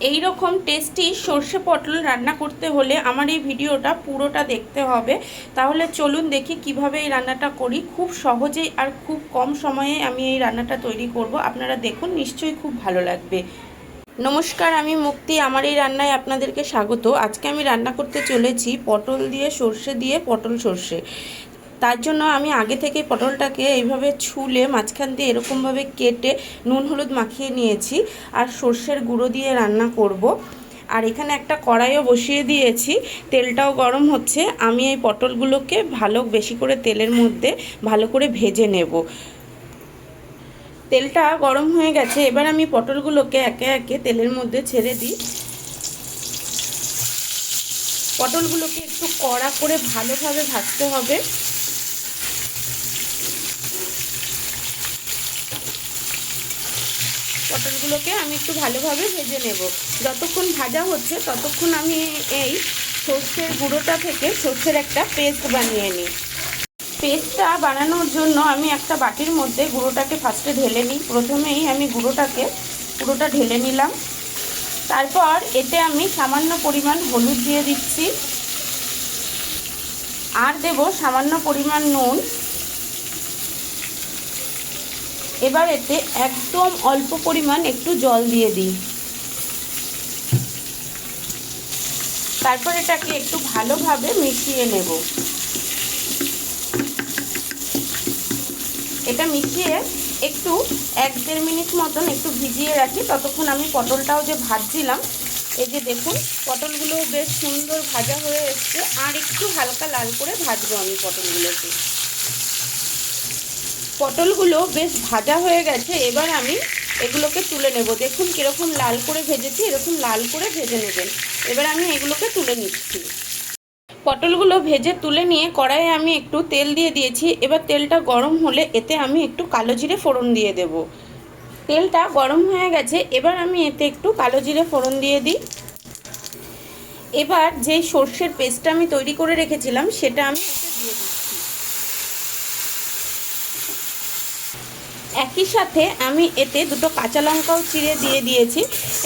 এই রকম টেস্টি সর্ষে পটল রান্না করতে হলে আমার এই ভিডিওটা পুরোটা দেখতে হবে। তাহলে চলুন দেখি কীভাবে এই রান্নাটা করি। খুব সহজেই আর খুব কম সময়ে আমি এই রান্নাটা তৈরি করব। আপনারা দেখুন, নিশ্চয়ই খুব ভালো লাগবে। নমস্কার, আমি মুক্তি। আমার এই রান্নায় আপনাদেরকে স্বাগত। আজকে আমি রান্না করতে চলেছি পটল দিয়ে সর্ষে দিয়ে পটল সর্ষে। তার জন্য আমি আগে থেকে পটলটাকে এইভাবে ছুলে মাঝখান দিয়ে এরকমভাবে কেটে নুন হলুদ মাখিয়ে নিয়েছি আর সর্ষের গুঁড়ো দিয়ে রান্না করব। আর এখানে একটা কড়াইও বসিয়ে দিয়েছি। তেলটাও গরম হচ্ছে। আমি এই পটলগুলোকে ভালো বেশি করে তেলের মধ্যে ভালো করে ভেজে নেব। তেলটা গরম হয়ে গেছে। এবার আমি পটলগুলোকে একে একে তেলের মধ্যে ছেড়ে দিই। পটলগুলোকে একটু কড়া করে ভালোভাবে ভাজতে হবে। পটলগুলোকে আমি একটু ভালোভাবে ভেজে নেব। যতক্ষণ ভাজা হচ্ছে, ততক্ষণ আমি এই সর্ষের গুঁড়োটা থেকে সর্ষের একটা পেস্ট বানিয়ে নিই। পেস্টটা বানানোর জন্য আমি একটা বাটির মধ্যে গুঁড়োটাকে ফার্স্টে ঢেলে নিই। প্রথমেই আমি গুঁড়োটাকে পুরোটা ঢেলে নিলাম। তারপর এতে আমি সামান্য পরিমাণ হলুদ দিয়ে দিচ্ছি। আর দেব সামান্য পরিমাণ নুন। এবার এতে একদম অল্প পরিমাণ একটু জল দিয়ে দিই। তারপর এটাকে একটু ভালোভাবে মিশিয়ে নেব। এটা মিশিয়ে একটু এক দেড় মিনিট মতন একটু ভিজিয়ে রাখি। ততক্ষণ আমি পটলটাও যে ভাজছিলাম, এই যে দেখুন পটলগুলো বেশ সুন্দর ভাজা হয়ে এসছে। আর একটু হালকা লাল করে ভাজবো আমি পটলগুলোকে। পটলগুলো বেশ ভাজা হয়ে গেছে, এবার আমি এগুলোকে তুলে নেব। দেখুন কীরকম লাল করে ভেজেছি, এরকম লাল করে ভেজে নেবেন। এবার আমি এগুলোকে তুলে নিচ্ছি। পটলগুলো ভেজে তুলে নিয়ে কড়াইয়ে আমি একটু তেল দিয়ে দিয়েছি। এবার তেলটা গরম হলে এতে আমি একটু কালো জিরে ফোড়ন দিয়ে দেব। তেলটা গরম হয়ে গেছে, এবার আমি এতে একটু কালো জিরে ফোড়ন দিয়ে দিই। এবার যেই সর্ষের পেস্টটা আমি তৈরি করে রেখেছিলাম, সেটা আমি এতে দিয়ে দিই একই সাথে আমি এতে দুটো কাঁচা লঙ্কাও চিড়ে দিয়ে দিয়েছি।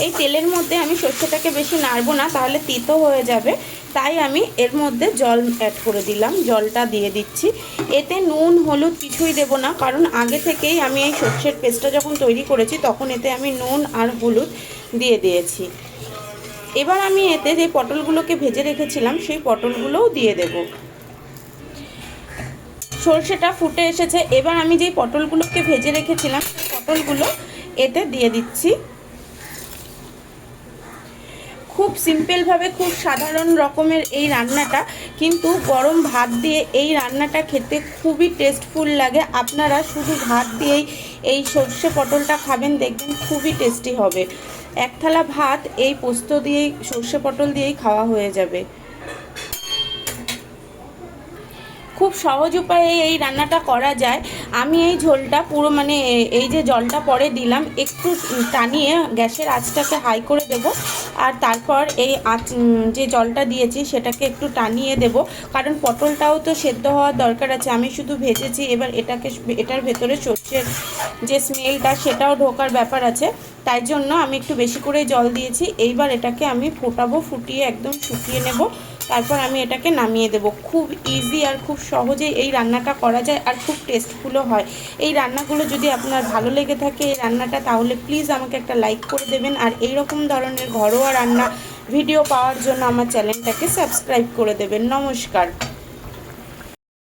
এই তেলের মধ্যে আমি সর্ষেটাকে বেশি নাড়বো না, তাহলে তিতো হয়ে যাবে। তাই আমি এর মধ্যে জল অ্যাড করে দিলাম, জলটা দিয়ে দিচ্ছি। এতে নুন, হলুদ কিছুই দেব না, কারণ আগে থেকেই আমি এই সর্ষের পেস্টটা যখন তৈরি করেছি, তখন এতে আমি নুন আর হলুদ দিয়ে দিয়েছি। এবার আমি এতে যে পটলগুলোকে ভেজে রেখেছিলাম, সেই পটলগুলোও দিয়ে দেবো। সর্ষেটা ফুটে এসেছে। এবার আমি যেই পটলগুলোকে ভেজে রেখেছিলাম, সেই পটলগুলো এতে দিয়ে দিচ্ছি। খুব সিম্পলভাবে খুব সাধারণ রকমের এই রান্নাটা, কিন্তু গরম ভাত দিয়ে এই রান্নাটা খেতে খুবই টেস্টফুল লাগে। আপনারা শুধু ভাত দিয়েই এই সর্ষে পটলটা খাবেন, দেখবেন খুবই টেস্টি হবে। এক থালা ভাত, এই পোস্ত দিয়েই, সর্ষে পটল দিয়েই খাওয়া হয়ে যাবে। খুব সহজ উপায়ে এই রান্নাটা করা যায়। আমি এই ঝোলটা পুরো মানে এই যে জলটা পরে দিলাম, একটু টানিয়ে গ্যাসের আঁচটাকে হাই করে দেব। আর তারপর এই আঁচ যে জলটা দিয়েছি সেটাকে একটু টানিয়ে দেব। কারণ পটলটাও তো সেদ্ধ হওয়ার দরকার আছে, আমি শুধু ভেজেছি, এবার এটাকে এটার ভেতরে সর্ষের যে স্মেলটা সেটাও ঢোকার ব্যাপার আছে। তাই জন্য আমি একটু বেশি করে জল দিয়েছি। এইবার এটাকে আমি ফোটাবো, ফুটিয়ে একদম শুকিয়ে নেব। তারপর আমি এটাকে নামিয়ে দেব। খুব ইজি আর খুব সহজে এই রান্নাটা করা যায় আর খুব টেস্টফুলও হয়। এই রান্নাগুলো যদি আপনার ভালো লেগে থাকে এই রান্নাটা, তাহলে প্লিজ আমাকে একটা লাইক করে দেবেন। আর এই রকম ধরনের ঘরোয়া রান্না ভিডিও পাওয়ার জন্য আমার চ্যানেলটাকে সাবস্ক্রাইব করে দেবেন। নমস্কার।